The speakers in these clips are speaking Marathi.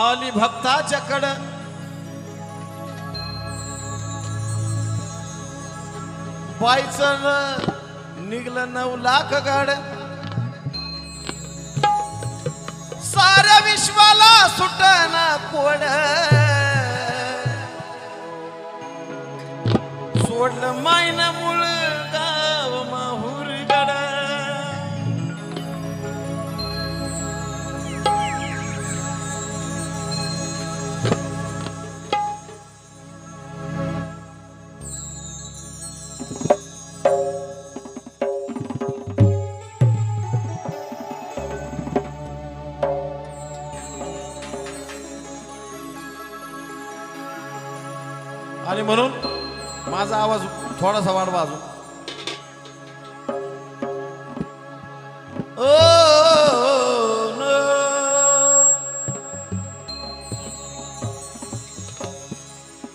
आली भक्ताच्याकडं. बायचं निघलं नऊ लाख गाड. साऱ्या विश्वाला सुटना कोड. सोडलं मायन आणि म्हणून माझा आवाज थोडासा वाढवा अजून.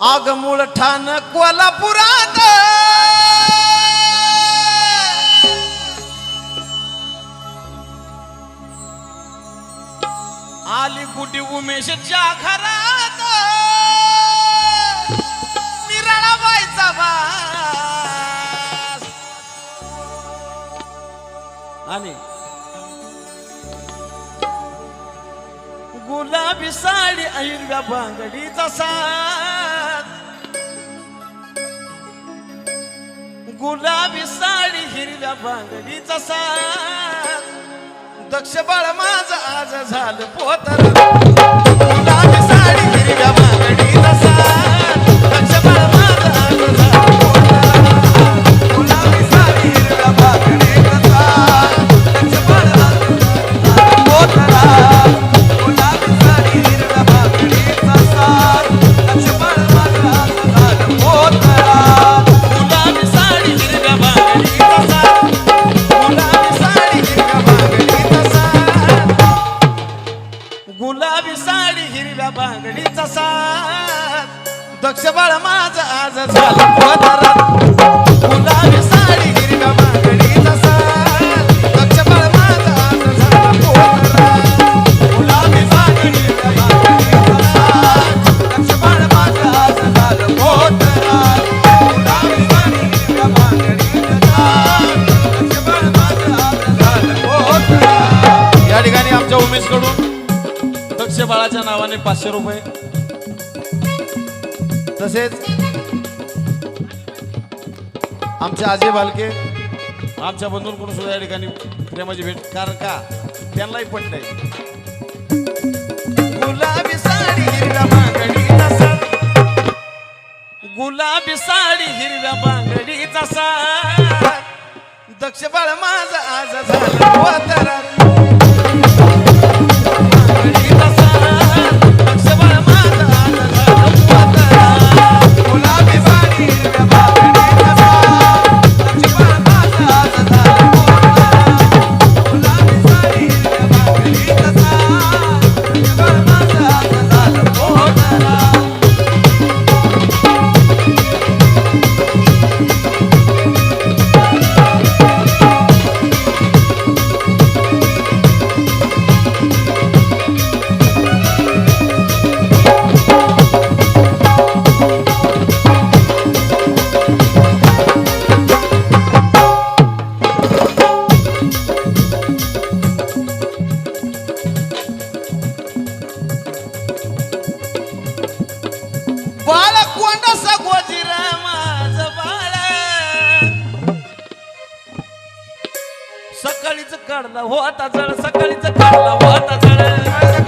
आग मूळ ठाण कोल्हापुरात. आली कुटी उमेशच्या घरात? बायचा आणि गुलाबी साडी हिरव्या बांगडीचा साथ. गुलाबी साडी हिरव्या बांगडीचा साथ. दक्ष बाळ माझं आज झालं पोतर. गुलाबी साडी हिरव्या बांगडीचा साथ. बाळाच्या पाचशे रुपये. तसेच आमचे आजे बालके आमच्या बंधूंकडून सुद्धा या ठिकाणी प्रेमाची भेट कारण का? त्यांनाही पटलंय गुलाबी साडी हिरव्या बांगडीचा साथ गुलाबी साडी हिरव्या बांगडीचा साथ दक्ष बाळ माझा आज झाला काढला होता जळ सकाळीच काढला होता जळ.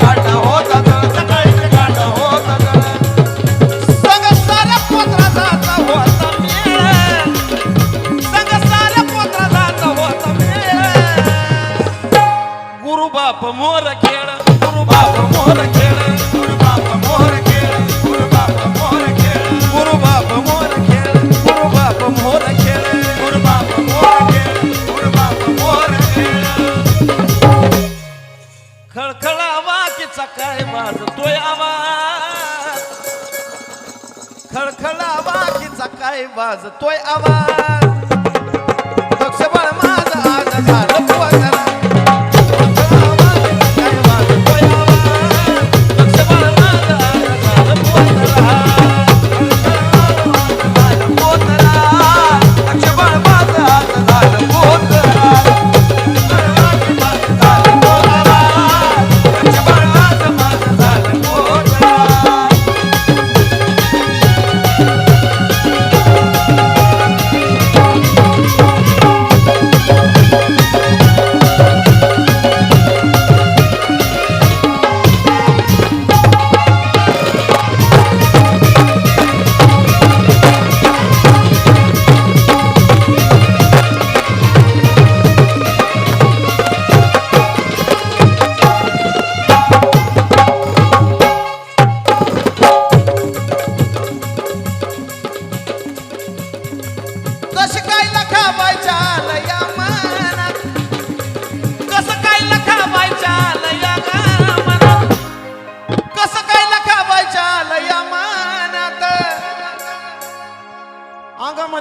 काढला होता जळ सकाळीच काढला होता जळ. संग साऱ्या पोत्राचा होता मेळ संग साऱ्या होता मेळ गुरु बाप मोर खेळ गुरु बाप मोर खेळ. खळखळ आवाजचा काय तोय आवाज खळखळ आवाजचा काय तोय आवाज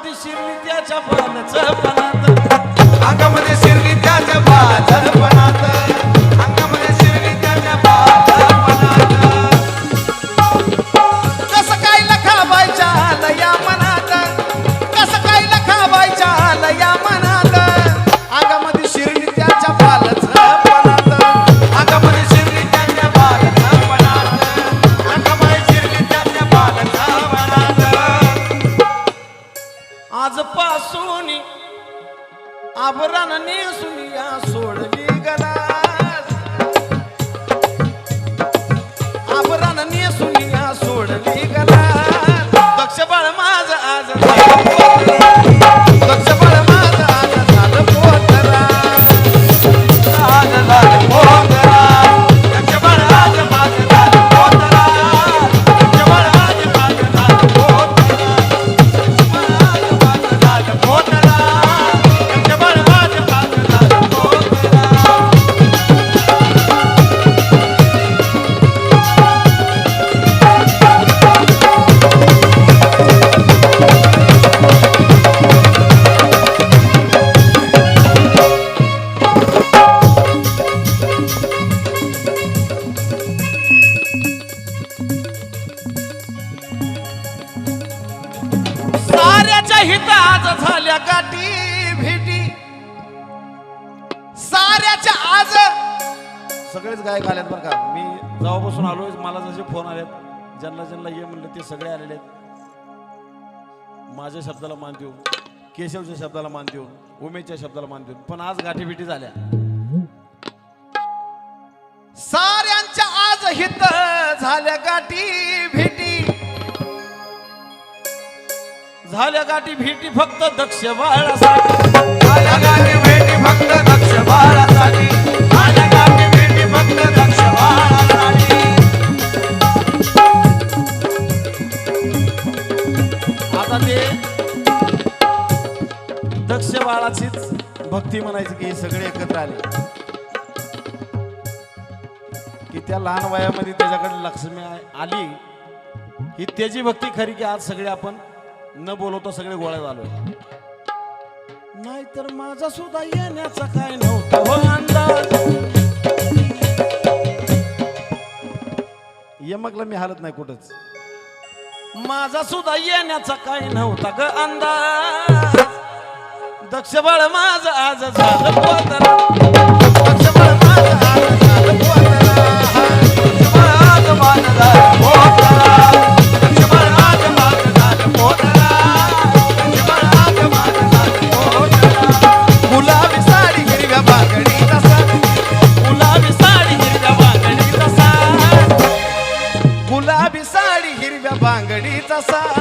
अंगामध्ये शिरली त्याच्या बालचं पानात अंगामध्ये शिरली त्याच्या बाजारपणात अंगामध्ये आभरण नेसुनिया सोडली. सगळेच गायक आलेत बरं का. मी जेव्हापासून आलोय मला जसे फोन आलेत ज्यांना ज्यांना ये म्हणलं ते सगळे आलेले आहेत. माझ्या शब्दाला मान देऊन केशवच्या शब्दाला मान देऊन उमेशच्या शब्दाला मान देऊन पण आज गाठीभेटी झाल्या. साऱ्यांच्या आज हित झाल्या गाठी भेटी झाल्या गाठी भेटी फक्त दक्ष बाळासाठी. भेटी फक्त दक्ष बाळासाठी. भक्ती म्हणायची की हे सगळे एकत्र आले. की त्या लहान वयामध्ये त्याच्याकडे लक्ष्मी आली ही त्याची भक्ती खरी की आज सगळे आपण न बोलवता सगळे गोळ्या झालो नाहीतर माझा सुद्धा येण्याचा काय नव्हता. हो अंदाज यमकला मी हालत नाही कुठंच. माझा सुद्धा येण्याचा काय नव्हता ग अंदाज दक्षबळ माझ आज झालं पोतरा. आज झालं पोतरा. झालं पोतरा झालं पोतरा झालं पोतरा. गुलाबी साडी हिरव्या बांगडीचा साड गुलाबी साडी हिरव्या बांगडी गुलाबी साडी हिरव्या बांगडी साड